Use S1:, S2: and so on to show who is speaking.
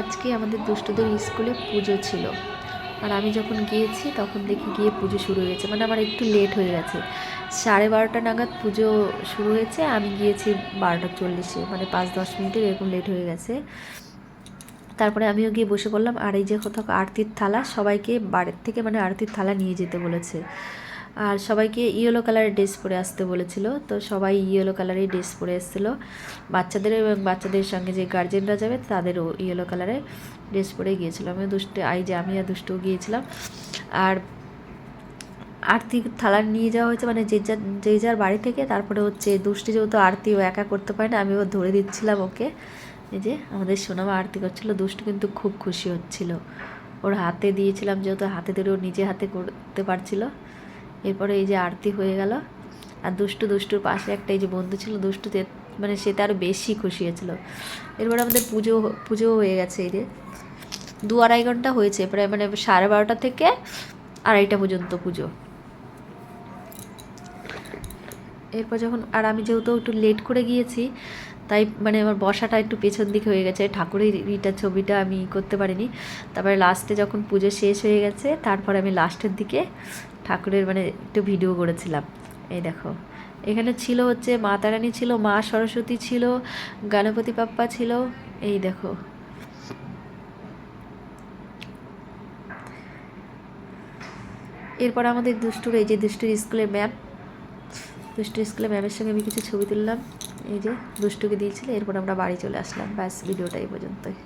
S1: আজকে আমাদের দুষ্টুদের স্কুলে পুজো ছিল। আর আমি যখন গিয়েছি, তখন দেখি গিয়ে পুজো শুরু হয়েছে মানে আমার একটু লেট হয়ে গেছে। সাড়ে বারোটা নাগাদ পুজো শুরু হয়েছে। আমি গিয়েছি বারোটা চল্লিশে। মানে পাঁচ দশ মিনিটের এরকম লেট হয়ে গেছে। তারপরে আমিও গিয়ে বসে পড়লাম। আর এই যে কোথাও আরতির থালা, সবাইকে বাড়ির থেকে মানে আরতির থালা নিয়ে যেতে বলেছে। আর সবাইকে ইয়েলো কালারের ড্রেস পরে আসতে বলেছিল। তো সবাই ইয়েলো কালারের ড্রেস পরে এসেছিল। বাচ্চাদের এবং বাচ্চাদের সঙ্গে যে গার্জেনরা যাবে, তাদেরও ইয়েলো কালারের ড্রেস পরে গিয়েছিল। আমিও দুষ্টু, আই যে আমি আর দুষ্টু গিয়েছিলাম। আর আরতি থালা নিয়ে যাওয়া হয়েছে মানে যে যার যে যার বাড়ি থেকে, তারপরে হচ্ছে দুষ্টি যেহেতু আরতি ও একা করতে পারে না আমি ও ধরে দিচ্ছিলাম ওকে। এই যে আমাদের সোনামা আরতি করছিল, দুষ্টু কিন্তু খুব খুশি হচ্ছিল। ওর হাতে দিয়েছিলাম যেহেতু হাতে ধরে ও নিজে হাতে করতে পারছিল। এরপরে এই যে আরতি হয়ে গেল। আর দুষ্টু দুষ্টুর পাশে একটা এই যে বন্ধু ছিল, দুষ্টুতে মানে সেটা আরও বেশি খুশি হয়েছিল। এরপরে আমাদের পুজো পুজো হয়ে গেছে এই যে। দু আড়াই ঘণ্টা হয়েছে, প্রায় মানে সাড়ে বারোটা থেকে আড়াইটা পর্যন্ত পুজো। এরপর যখন, আর আমি যেহেতু একটু লেট করে গিয়েছি, তাই মানে আমার বসাটা একটু পেছন দিকে হয়ে গেছে। ঠাকুরের ইটা ছবিটা আমি করতে পারিনি। তারপরে লাস্টে যখন পুজো শেষ হয়ে গেছে, তারপরে আমি লাস্টের দিকে ঠাকুরের মানে একটু ভিডিও করেছিলাম। এই দেখো, এখানে ছিল হচ্ছে মা তারানী ছিল, মা সরস্বতী ছিল, গণপতি বাপ্পা ছিল, এই দেখো। এরপর আমাদের দুষ্টুর, এই যে দুষ্টুর স্কুলের ম্যাম দুষ্টু স্কুলে ম্যামের সঙ্গে আমি কিছু ছবি তুললাম, এই যে দুষ্টুকে দিয়েছিল, এরপর আমরা বাড়ি চলে আসলাম, ব্যাস ভিডিওটা এই পর্যন্তই।